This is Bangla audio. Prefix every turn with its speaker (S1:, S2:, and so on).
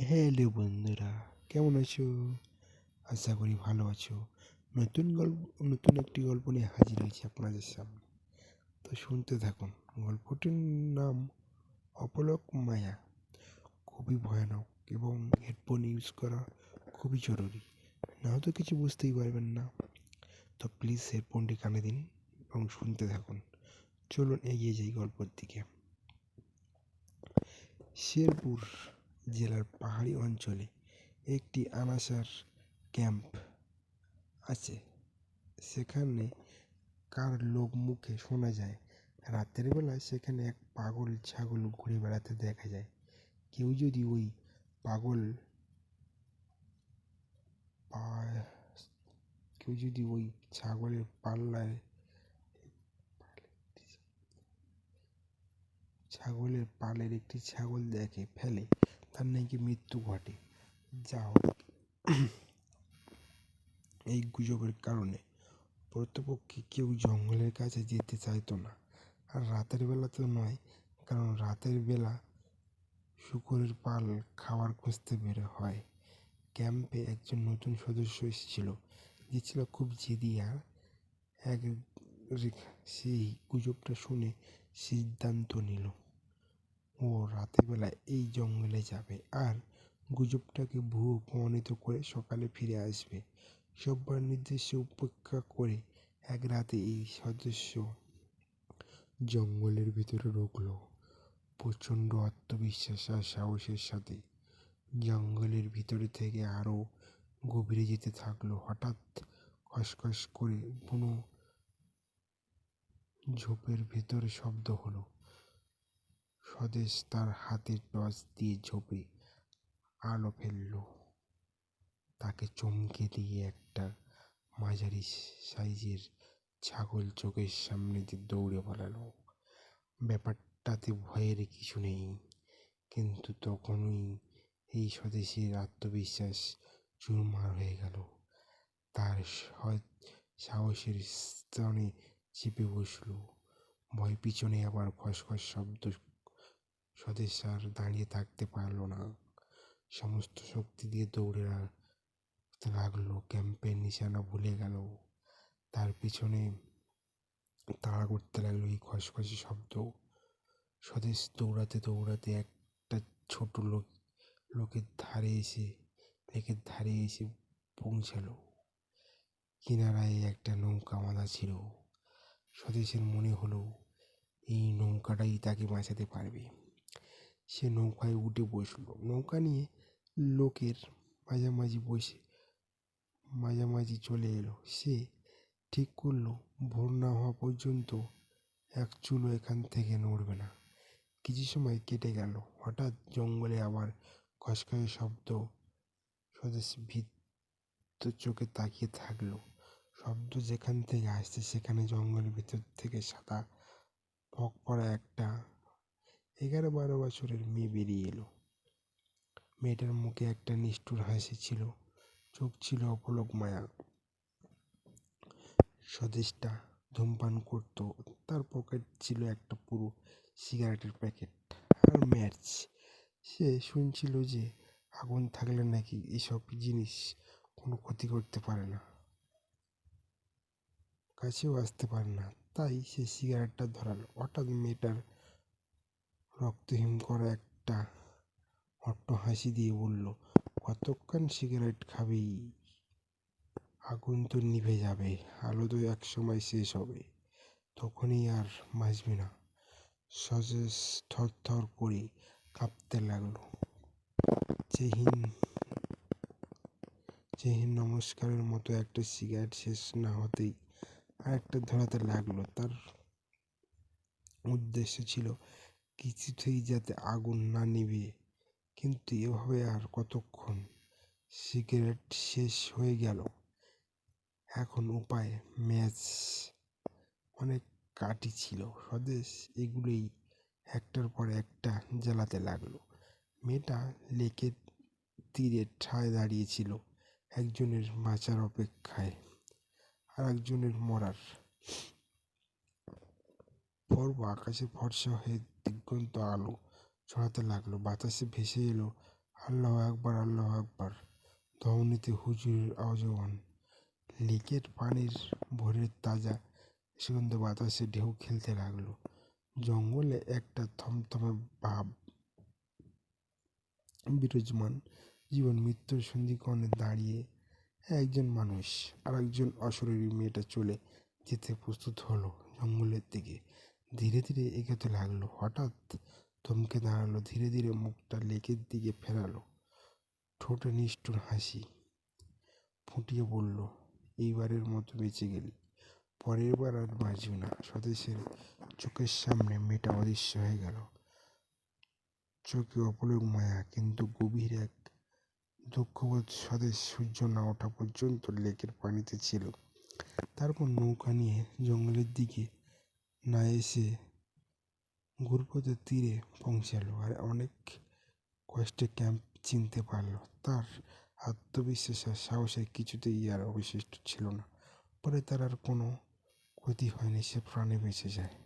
S1: হ্যালো বন্ধুরা, কেমন আছো? আশা করি ভালো আছো। নতুন গল্প, নতুন একটি গল্প নিয়ে হাজির হয়েছি আপনাদের সামনে। তো শুনতে থাকুন, গল্পটির নাম অপলক মায়া। খুবই ভয়ানক এবং হেডফোন ইউজ করা খুবই জরুরি। না তো কিছু বুঝতেই পারবেন না। তো প্লিজ হেডফোনটি কানে দিন এবং শুনতে থাকুন। চলুন এগিয়ে যাই গল্পের দিকে। শেরপুর জেলার পাহাড়ি অঞ্চলে একটি আনাসার ক্যাম্প আছে। সেখানে কার লোক মুখে শোনা যায়, রাতের বেলায় সেখানে এক পাগল ছাগল ঘুরে বেড়াতে দেখা যায়। কেউ যদি ওই পাগল কেউ যদি ওই ছাগলের পাল্লায় ছাগলের পালের একটি ছাগল দেখে, ফেলে তার নাকি মৃত্যু ঘটে? যা হোক, এই গুজবের কারণে প্রত্যপক্ষে কেউ জঙ্গলের কাছে যেতে চাইতো না। আর রাতের বেলা তো নয়, কারণ রাতের বেলা শুকরের পাল খাবার খুঁজতে বের হয়। ক্যাম্পে একজন নতুন সদস্য এসেছিল, যে ছিল খুব জেদি আর এক সেই গুজবটা শুনে সিদ্ধান্ত নিল। ও রাতের বেলা এই জঙ্গলে যাবে আর গুজবটাকে ভুয়ো প্রমাণিত করে সকালে ফিরে আসবে। সব্বার নির্দেশে উপেক্ষা করে এক রাতে এই সদস্য জঙ্গলের ভিতরে ঢুকলো প্রচণ্ড আত্মবিশ্বাস আর সাহসের সাথে জঙ্গলের ভিতরে থেকে আরও গভীরে যেতে থাকল। হঠাৎ খসখস করে বুনো ঝোপের ভেতরে শব্দ হলো। স্বদেশ তার হাতে টর্চ দিয়ে ঝোপে আলো ফেলল। তাকে চমকে দিয়ে একটা মাঝারি সাইজের ছাগল চোখের সামনে দিয়ে দৌড়ে পালালো। ব্যাপারটাতে ভয়ের কিছু নেই, কিন্তু তখনই এই স্বদেশের আত্মবিশ্বাস চুরমার হয়ে গেল। তার সাহসের স্তনে চেপে বসল। ভয় পিছনে আবার খসখস শব্দ স্বদেশ আর দাঁড়িয়ে থাকতে পারল না। সমস্ত শক্তি দিয়ে দৌড়ে লাগল, ক্যাম্পের নিশানা ভুলে গেল। তার পিছনে তাড়া করতে লাগল এই খসখসি শব্দ। স্বদেশ দৌড়াতে দৌড়াতে একটা ছোট লোক, লোকের ধারে এসে, লেকের ধারে এসে পৌঁছালো। কিনারায় একটা নৌকা বাঁধা ছিল। স্বদেশের মনে হলো, এই নৌকাটাই তাকে বাঁচাতে পারবে। সে নৌকায় উঠে বসল। নৌকা নিয়ে লোকের মাঝামাঝি বসে মাঝামাঝি চলে এলো। সে ঠিক করল, ভোর না হওয়া পর্যন্ত এক চুলো এখান থেকে নড়বে না। কিছু সময় কেটে গেল। হঠাৎ জঙ্গলে আবার খসখসে শব্দ, স্বদেশ ভীত চোখে তাকিয়ে থাকল। শব্দ যেখান থেকে আসছে, সেখানে জঙ্গলের ভিতর থেকে সাদা ফক পড়া একটা এগারো বারো বছরের মেয়ে বেরিয়ে এলো। মেয়েটার মুখে একটা নিষ্ঠুর হাসি ছিল, চোখ ছিল অপলক মায়া। স্বদেশটা ধূমপান করতো, তার পকেট ছিল একটা পুরো সিগারেটের প্যাকেট আর ম্যাচ সে শুনছিল যে আগুন থাকলে নাকি এসব জিনিস কোনো ক্ষতি করতে পারে না। কাছেও আসতে পারে না, তাই সে সিগারেটটা ধরালো। হঠাৎ মেয়েটার রক্তহীন করা একটা অট্ট হাসি দিয়ে বলল, কতক্ষণ সিগারেট খাবি? আগুন তো নিভে যাবে, আলো তো এক সময় শেষ হবে, তখনই আর বাঁচবি না। সজেস থর থর করে কাঁপতে লাগল। চেহিন চেহিন নমস্কারের মতো একটা সিগারেট শেষ না হতেই আর একটা ধরাতে লাগল। তার উদ্দেশ্য ছিল কিছুতেই যাতে আগুন না নিভে। কিন্তু এভাবে আর কতক্ষণ? সিগারেট শেষ হয়ে গেল। এখন উপায় ম্যাচ অনেক কাঠি ছিল। স্বদেশ এগুলোই একটার পর একটা জ্বালাতে লাগল। মেয়েটা লেকের তীরে ঠায় দাঁড়িয়েছিল একজনের বাঁচার অপেক্ষায়। আর একজনের মরার পর্ব আকাশে ফর্সা হয়ে দিগন্ত আলো ছড়াতে লাগল। বাতাসে ভেসে এলো, আল্লাহ আকবার আল্লাহ আকবার। ধমনীতে হুজুরের আওয়াজমান লেকের পানির ভোরের তাজা সুগন্ধ বাতাসে ঢেউ খেলতে লাগল। জঙ্গলে একটা থমথমে ভাব। বিরাজমান জীবন, মৃত্যুর সন্ধিকরণে দাঁড়িয়ে একজন মানুষ আর একজন অশরীরী মেয়েটা চলে যেতে প্রস্তুত হলো জঙ্গলের দিকে। ধীরে ধীরে এগোতে লাগল। হঠাৎ থমকে দাঁড়াল, ধীরে ধীরে মুখটা লেকের দিকে ফেরালো। ঠোঁটে নিষ্ঠুর হাসি ফুটিয়ে বলল, এইবারের মতো বেঁচে গেলি। পরের বার আর বাঁচবি না। স্বদেশের চোখের সামনে মেয়েটা অদৃশ্য হয়ে গেল। চোখে অপলক মায়া, কিন্তু গভীর এক দুঃখবোধ স্বদেশ সূর্য না ওঠা পর্যন্ত লেকের পানিতে ছিল। তারপর নৌকা নিয়ে জঙ্গলের দিকে না এসে ঘুরপথের তীরে পৌঁছালো আর অনেক কষ্টে ক্যাম্প চিনতে পারল। তার আত্মবিশ্বাস আর সাহসের কিছুতেই আর অবশিষ্ট ছিল না। পরে তার আর কোনো ক্ষতি হয়নি, সে প্রাণে বেঁচে যায়।